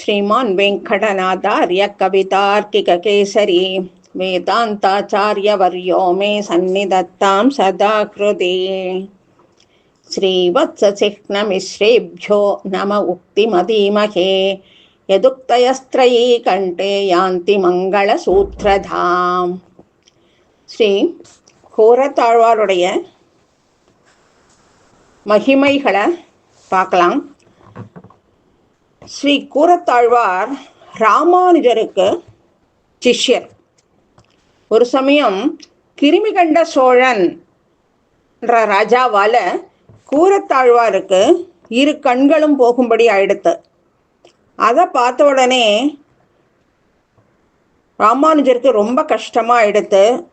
श्रीमान् वेङ्कटनाथार्य कवितार्किककेसरी वेदान्ताचार्यवर्यो मे सन्निधत्तां सदा कृते श्रीवत्सचिह्नमिश्रेभ्यो नम उक्तिमधीमहे यदुक्तयस्त्रयी कण्ठे यान्ति மங்களசூத்ரதாம் ஸ்ரீ கோரத்தாழ்வாருடைய மகிமைகளை பார்க்கலாம் ஸ்ரீ கூரத்தாழ்வார் ராமானுஜருக்கு சிஷ்யர். ஒரு சமயம் கிருமிகண்ட சோழன் என்ற ராஜாவால கூரத்தாழ்வாருக்கு இரு கண்களும் போகும்படி ஆயிடுத்து. அதை பார்த்த உடனே ராமானுஜருக்கு ரொம்ப கஷ்டமா ஆயிடுத்து.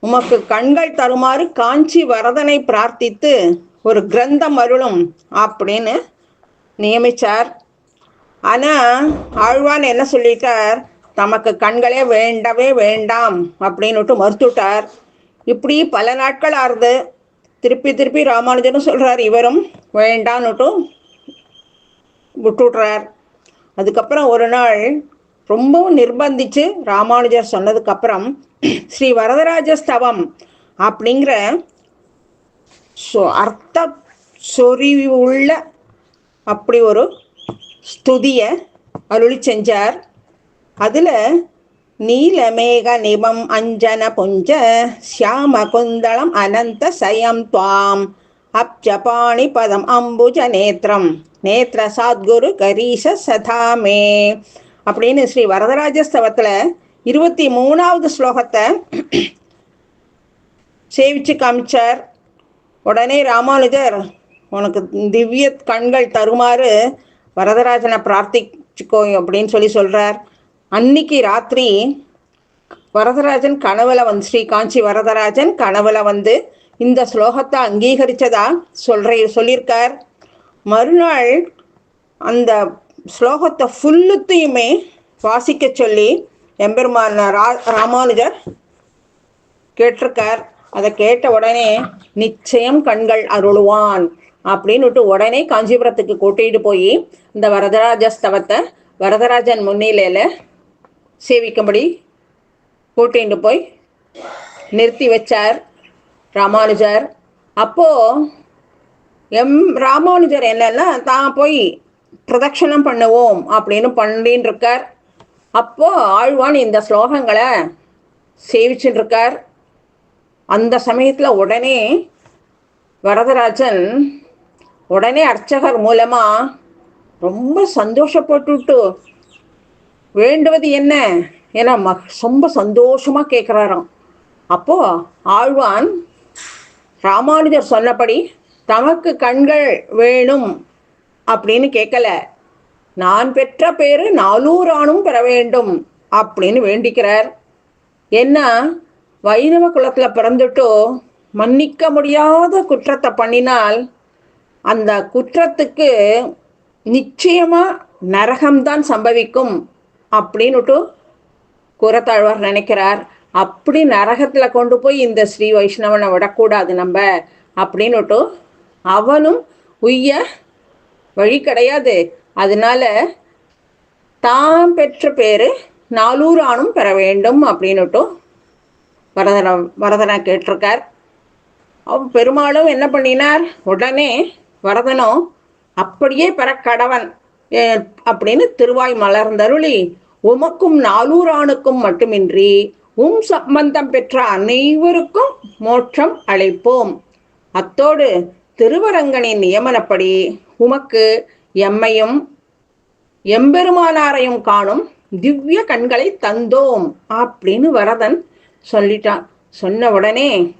உமக்கு கண்கள் தருமாறு காஞ்சி வரதனை பிரார்த்தித்து ஒரு கிரந்தம் அருளும் அப்படின்னு நியமிச்சார். ஆனா ஆழ்வான் என்ன சொல்லிட்டார்? தமக்கு கண்களே வேண்டவே வேண்டாம் அப்படின்னுட்டு மறுத்துட்டார் இப்படி பல நாட்கள் ஆறுது. திருப்பி திருப்பி ராமானுஜனும் சொல்றார் இவரும் வேண்டான்னுட்டு விட்டுடுறார் அதுக்கப்புறம் ஒரு நாள் ரொம்பவும் நிர்பந்திச்சு ராமானுஜர் சொன்னதுக்கப்புறம் ஸ்ரீ வரதராஜ ஸ்தவம் அப்படிங்கிற சொ அர்த்த சொறிவுள்ள அப்படி ஒரு ஸ்துதியை அருளி செஞ்சார். அதில் நீலமேக நிபம் அஞ்சன புஞ்ச சியாம குந்தளம் அனந்த சயம் துவாம். அப்ஜபாணி பதம் அம்புஜ நேத்திரம். நேத்திர சாத்குரு கரீஷ சதாமே. அப்படின்னு ஸ்ரீ வரதராஜஸ்தவத்தில் இருபத்தி மூணாவது ஸ்லோகத்தை சேவிச்சு காமிச்சார். உடனே ராமானுஜர் உனக்கு திவ்ய கண்கள் தருமாறு வரதராஜனை பிரார்த்திச்சுக்கோ அப்படின்னு சொல்லி சொல்கிறார் அன்னைக்கு ராத்திரி வரதராஜன் கனவுல வந்து ஸ்ரீ காஞ்சி வரதராஜன் கனவுல வந்து இந்த ஸ்லோகத்தை அங்கீகரிச்சதா சொல்ற சொல்லியிருக்கார். மறுநாள் அந்த ஸ்லோகத்தை ஃபுல்லுத்தையுமே வாசிக்க சொல்லி எம்பெருமான் ரா ராமானுஜர் கேட்டிருக்கார். அதை கேட்ட உடனே நிச்சயம் கண்கள் அருளுவான். அப்படின்னுட்டு உடனே காஞ்சிபுரத்துக்கு கூட்டிகிட்டு போய் இந்த வரதராஜ ஸ்தவத்தை வரதராஜன் முன்னிலையில் சேவிக்கும்படி கூட்டிகிட்டு போய் நிறுத்தி வச்சார் ராமானுஜர். அப்போது எம் ராமானுஜர் என்னன்னா தான் போய் பிரதட்சணம் பண்ணுவோம் அப்படின்னு பண்ணின்னு இருக்கார் அப்போ ஆழ்வான் இந்த ஸ்லோகங்களை சேவிச்சுட்டு இருக்கார் அந்த சமயத்தில் உடனே வரதராஜன் உடனே அர்ச்சகர் மூலமா ரொம்ப சந்தோஷப்பட்டுட்டு வேண்டுவது என்ன? ஏன்னா ம ரொம்ப சந்தோஷமா கேட்குறாராம் அப்போ ஆழ்வான் ராமானுஜர் சொன்னபடி தமக்கு கண்கள் வேணும் அப்படின்னு கேட்கல நான் பெற்ற பேரு நாலூரானும் பெற வேண்டும் அப்படின்னு வேண்டிக்கிறார். என்ன? வைணவ குலத்தில் பிறந்துட்டோ மன்னிக்க முடியாத குற்றத்தை பண்ணினால் அந்த குற்றத்துக்கு நிச்சயமா நரகம்தான் சம்பவிக்கும் அப்படின்னுட்டு குரத்தாழ்வார் நினைக்கிறார். அப்படி நரகத்துல கொண்டு போய் இந்த ஸ்ரீ வைஷ்ணவனை விடக்கூடாது நம்ம அப்படின்னுட்டு அவனும் உய்ய வழி கிடையாது. அதனால தான் பெற்ற பேரு நாலூர் ஆணும் பெற வேண்டும் அப்படின்னுட்டு வரதன வரதனா கேட்டிருக்கார். பெருமாளும் என்ன பண்ணினார்? உடனே வரதனும் அப்படியே பெற கடவன் அப்படின்னு திருவாய் மலர்ந்தருளி உமக்கும் நாலூரானுக்கும் மட்டுமின்றி உம் சம்பந்தம் பெற்ற அனைவருக்கும் மோட்சம் அழைப்போம் அத்தோடு திருவரங்கனின் நியமனப்படி உமக்கு எம்மையும் எம்பெருமானாரையும் காணும் திவ்ய கண்களை தந்தோம் அப்படின்னு வரதன் சொல்லிட்டான். சொன்ன உடனே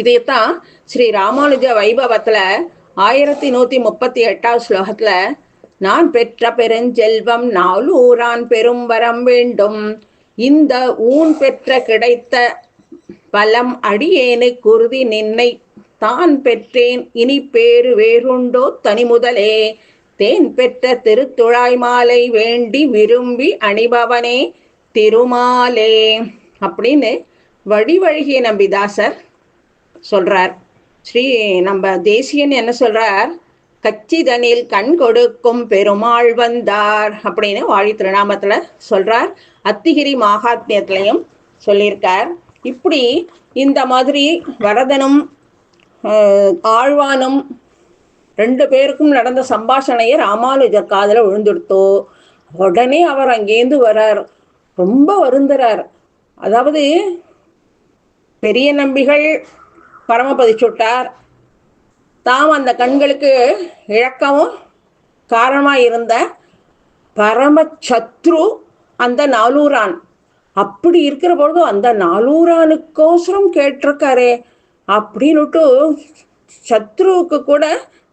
இதைத்தான் ஸ்ரீ ராமானுஜ வைபவத்துல ஆயிரத்தி நூத்தி முப்பத்தி எட்டாவது ஸ்லோகத்துல நான் பெற்ற பெருஞ்செல்வம் நாலூரான் பெரும் வரம் வேண்டும். இந்த ஊன் பெற்ற கிடைத்த பலம் அடியேனை குருதி நின்னை தான் பெற்றேன். இனி பேரு வேறுண்டோ தனி முதலே தேன் பெற்ற திருத்துழாய் மாலை வேண்டி விரும்பி அணிபவனே திருமாலே. அப்படின்னு வழிவழகிய நம்பிதாசர் சொல்றார். ஸ்ரீ நம்ம தேசியன் என்ன சொல்றார்? கச்சிதனில் கண் கொடுக்கும் பெருமாள் வந்தார் அப்படின்னு வாழி திருநாமத்துல சொல்றார். அத்திகிரி மகாத்மியத்திலையும் சொல்லியிருக்கார். இப்படி இந்த மாதிரி வரதனும் ஆஹ், ஆழ்வானும் ரெண்டு பேருக்கும் நடந்த சம்பாஷணையை ராமானுஜர் காதல விழுந்துடுத்தோ உடனே அவர் அங்கேருந்து வரார். ரொம்ப வருந்துறார். அதாவது பெரிய நம்பிகள் பரமபதி சுட்டார் தாம் அந்த கண்களுக்கு இழக்கவும் காரணமாக இருந்த பரமசத்ரு அந்த நாலூரான். அப்படி இருக்கிற பொழுது அந்த நாலூரானுக்கோசரம் கேட்டிருக்காரே அப்படின்னுட்டு சத்ருவுக்கு கூட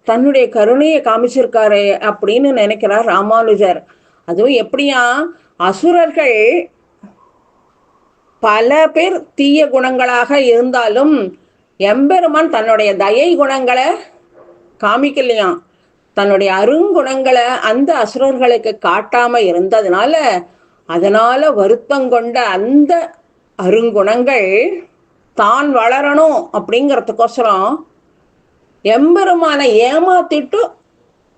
தன்னுடைய கருணையை காமிச்சிருக்காரே அப்படின்னு நினைக்கிறார் ராமானுஜர். அதுவும் எப்படியா அசுரர்கள் பல பேர் தீய குணங்களாக இருந்தாலும் எம்பெருமான் தன்னுடைய தயை குணங்களை காமிக்கலையாம். தன்னுடைய அருங்குணங்களை அந்த அசுரர்களுக்கு காட்டாம இருந்ததுனால அதனால வருத்தம் கொண்ட அந்த அருங்குணங்கள் தான் வளரணும் அப்படிங்கிறதுக்கோசரம் எம்பெருமானை ஏமாத்திட்டு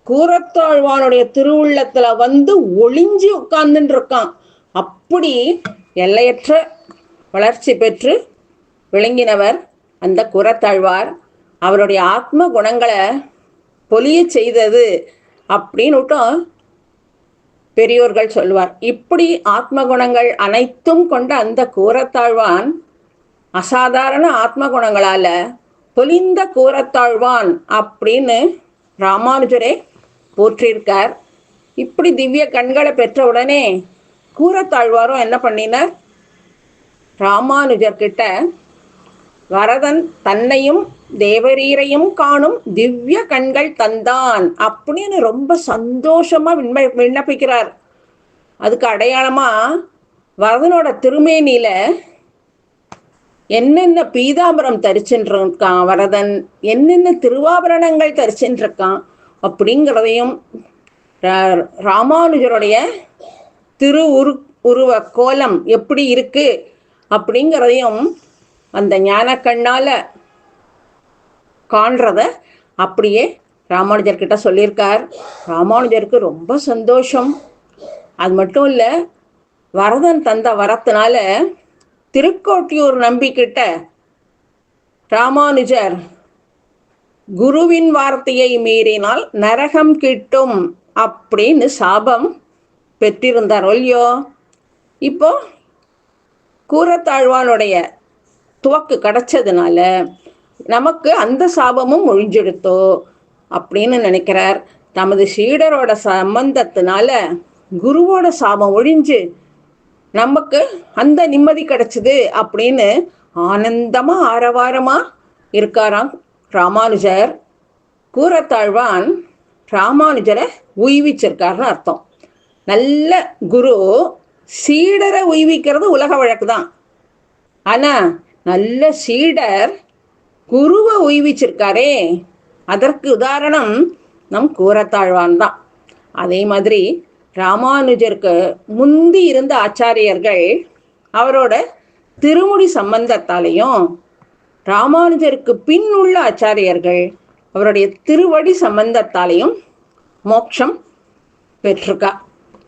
கூரத்தாழ்வானுடைய திருவுள்ளத்துல வந்து ஒளிஞ்சு உட்கார்ந்துட்டு இருக்கான் அப்படி எல்லையற்ற வளர்ச்சி பெற்று விளங்கினவர் அந்த கூரத்தாழ்வார் அவருடைய ஆத்ம குணங்களை பொலிய செய்தது அப்படின்னுட்டும் பெரியோர்கள் சொல்லுவார். இப்படி ஆத்ம குணங்கள் அனைத்தும் கொண்ட அந்த கூரத்தாழ்வான் அசாதாரண ஆத்ம குணங்களால பொலிந்த கூரத்தாழ்வான் அப்படின்னு ராமானுஜரே போற்றியிருக்கார் இப்படி திவ்ய கண்களை பெற்ற உடனே கூரத்தாழ்வாரும் என்ன பண்ணினார்? ராமானுஜர்கிட்ட வரதன் தன்னையும் தேவரீரையும் காணும் திவ்ய கண்கள் தந்தான் அப்படின்னு ரொம்ப சந்தோஷமா விண்ண விண்ணப்பிக்கிறார். அதுக்கு அடையாளமா வரதனோட திருமேனியில என்னென்ன பீதாம்பரம் தரிச்சென்றிருக்கான் வரதன் என்னென்ன திருவாபரணங்கள் தரிச்சென்றிருக்கான் அப்படிங்கிறதையும் ராமானுஜருடைய திரு உரு உருவ கோலம் எப்படி இருக்கு அப்படிங்கிறதையும் அந்த ஞானக்கண்ணால காண்றத அப்படியே ராமானுஜர்கிட்ட சொல்லியிருக்கார். ராமானுஜருக்கு ரொம்ப சந்தோஷம். அது மட்டும் இல்லை வரதன் தந்த வரத்தினால திருக்கோட்டியூர் நம்பிக்கிட்ட ராமானுஜர் குருவின் வார்த்தையை மீறினால் நரகம் கிட்டும் அப்படின்னு சாபம் பெற்றிருந்தார் ஒல்லியோ இப்போ கூரத்தாழ்வானுடைய துவக்கு கிடைச்சதுனால நமக்கு அந்த சாபமும் ஒழிஞ்செடுத்தோ அப்படின்னு நினைக்கிறார். தமது சீடரோட சம்பந்தத்தினால குருவோட சாபம் ஒழிஞ்சு நமக்கு அந்த நிம்மதி கிடைச்சது அப்படின்னு ஆனந்தமா ஆரவாரமா இருக்காராம் ராமானுஜர். கூரத்தாழ்வான் ராமானுஜரை உய்விச்சிருக்காருன்னு அர்த்தம். நல்ல குரு சீடரை உய்விக்கிறது உலக வழக்கு தான். ஆனா நல்ல சீடர் குருவை உய்விச்சிருக்காரே. அதற்கு உதாரணம் நம் கூரத்தாழ்வான் தான் அதே மாதிரி ராமானுஜருக்கு முந்தி இருந்த ஆச்சாரியர்கள் அவரோட திருமுடி சம்பந்தத்தாலையும் ராமானுஜருக்கு பின் உள்ள ஆச்சாரியர்கள் அவருடைய திருவடி சம்பந்தத்தாலையும் மோட்சம் பெற்றிருக்கா.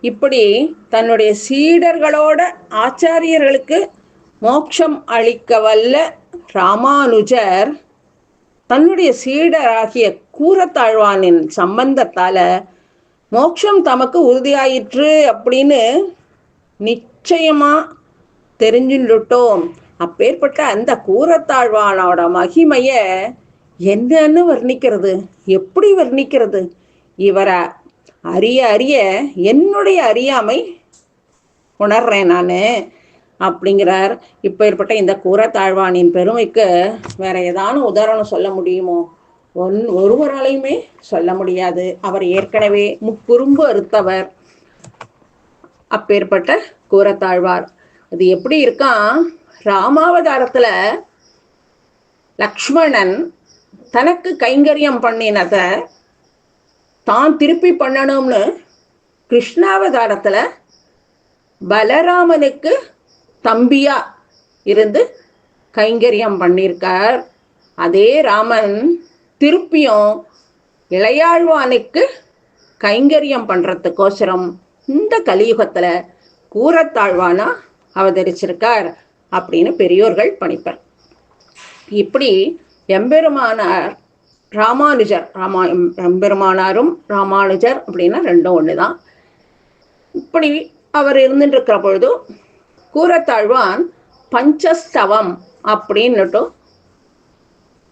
இப்படி தன்னுடைய சீடர்களோட ஆச்சாரியர்களுக்கு மோட்சம் அளிக்க வல்ல ராமானுஜர் தன்னுடைய சீடராகிய கூரத்தாழ்வானின் சம்பந்தத்தால மோட்சம் தமக்கு உறுதியாயிற்று அப்படின்னு நிச்சயமா தெரிஞ்சுட்டோம் அப்பேற்பட்ட அந்த கூரத்தாழ்வானோட மகிமைய என்னன்னு வர்ணிக்கிறது? எப்படி வர்ணிக்கிறது? இவரை அறிய அறிய என்னுடைய அறியாமை உணர்றேன் நான். அப்படிங்கிறார். இப்போ ஏற்பட்ட இந்த கூரத்தாழ்வானின் பெருமைக்கு வேற ஏதானும் உதாரணம் சொல்ல முடியுமோ? ஒன் ஒருவராலையுமே சொல்ல முடியாது. அவர் ஏற்கனவே முக்குறும்பு அறுத்தவர். அப்பேற்பட்ட கூரத்தாழ்வார் அது எப்படி இருக்கான் ராமாவதாரத்துல லக்ஷ்மணன் தனக்கு கைங்கரியம் பண்ணினத தான் திருப்பி பண்ணணும்னு கிருஷ்ணாவதாரத்துல பலராமனுக்கு தம்பியா இருந்து கைங்கரியம் பண்ணியிருக்கார் அதே ராமன் திருப்பியும் இளையாழ்வானுக்கு கைங்கரியம் பண்றதுக்கோசரம் இந்த கலியுகத்துல கூறத்தாழ்வானா அவதரிச்சிருக்கார் அப்படின்னு பெரியோர்கள் பணிப்பர். இப்படி எம்பெருமானார் ராமானுஜர் ராமா எம்- எம்பெருமானாரும் ராமானுஜர் அப்படின்னா ரெண்டும் ஒன்று தான் இப்படி அவர் இருந்துட்டு இருக்கிற பொழுதும் கூறத்தாழ்வான் பஞ்சஸ்தவம் அப்படின்னுட்டு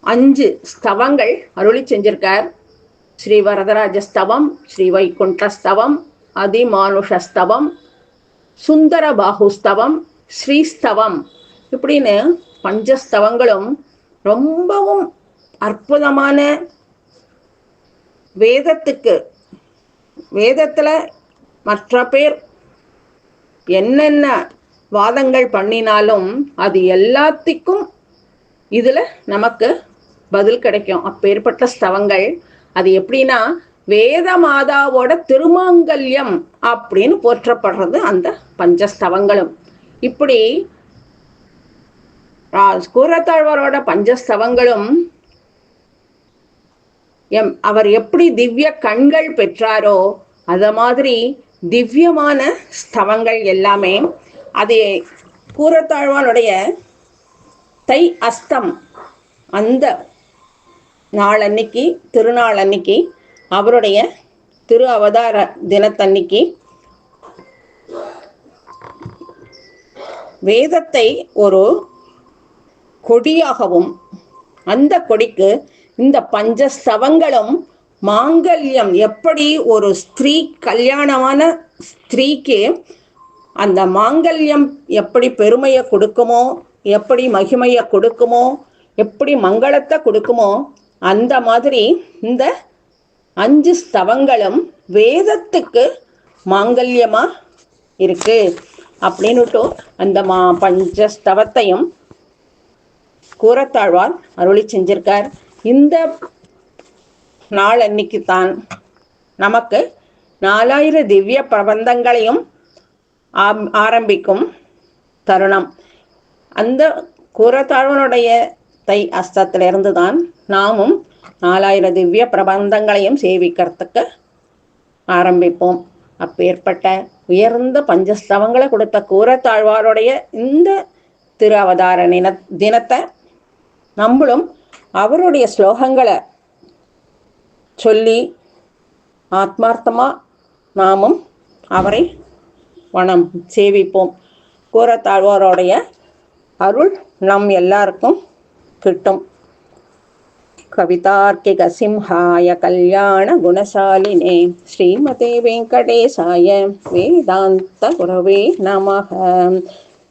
அஞ்சு ஸ்தவங்கள் அருளி செஞ்சிருக்கார். ஸ்ரீ வரதராஜ ஸ்தவம் ஸ்ரீ வைகுண்ட ஸ்தவம் அதிமானுஷஸ்தவம் சுந்தர பாகுஸ்தவம் ஸ்ரீஸ்தவம் இப்படின்னு பஞ்சஸ்தவங்களும் ரொம்பவும் அற்புதமான வேதத்துக்கு வேதத்தில் மற்ற பேர் என்னென்ன வாதங்கள் பண்ணினாலும் அது எல்லாத்துக்கும் இதுல நமக்கு பதில் கிடைக்கும். அப்பேற்பட்ட ஸ்தவங்கள். அது எப்படின்னா வேத மாதாவோட திருமாங்கல்யம் அப்படின்னு போற்றப்படுறது அந்த பஞ்சஸ்தவங்களும். இப்படி ரா- கூரத்தாழ்வாரோட பஞ்சஸ்தவங்களும் எம் அவர் எப்படி திவ்ய கண்கள் பெற்றாரோ அத மாதிரி திவ்யமான ஸ்தவங்கள் எல்லாமே அதை கூரத்தாழ்வானுடைய தை அஸ்தம் அந்த நாள் அன்னைக்கு திருநாள் அன்னைக்கு அவருடைய திரு அவதார தினத்தன்னைக்கு வேதத்தை ஒரு கொடியாகவும் அந்த கொடிக்கு இந்த பஞ்சஸ்தவங்களும் மாங்கல்யம் எப்படி ஒரு ஸ்திரீ கல்யாணமான ஸ்திரீக்கு அந்த மாங்கல்யம் எப்படி பெருமையை கொடுக்குமோ எப்படி மகிமையை கொடுக்குமோ எப்படி மங்களத்தை கொடுக்குமோ அந்த மாதிரி இந்த அஞ்சு ஸ்தவங்களும் வேதத்துக்கு மாங்கல்யமா இருக்கு. அப்படின்னுட்டு அந்த மா பஞ்ச ஸ்தவத்தையும் கூரத்தாழ்வார் அருளி செஞ்சிருக்கார். இந்த நாள் அன்னைக்கு தான் நமக்கு நாலாயிரம் திவ்ய பிரபந்தங்களையும் ஆரம்பிக்கும் தருணம். அந்த குரத்தாழ்வனுடைய தை அஸ்தத்திலிருந்து தான் நாமும் நாலாயிரம் திவ்ய பிரபந்தங்களையும் சேவிக்கிறதுக்கு ஆரம்பிப்போம். அப்பேற்பட்ட உயர்ந்த பஞ்சஸ்தவங்களை கொடுத்த கூரத்தாழ்வாருடைய இந்த திரு அவதார நின தினத்தை நம்மளும் அவருடைய ஸ்லோகங்களை சொல்லி ஆத்மார்த்தமாக நாமும் அவரை வனம் சேவிப்போம். கூரத்தாழ்வாரோடைய அருள் நம் எல்லாருக்கும் கிட்டும். கவிதார்க்கிக சிம்ஹாய கல்யாண குணசாலினே ஸ்ரீமதே வெங்கடேசாய வேதாந்த குரவே நமக.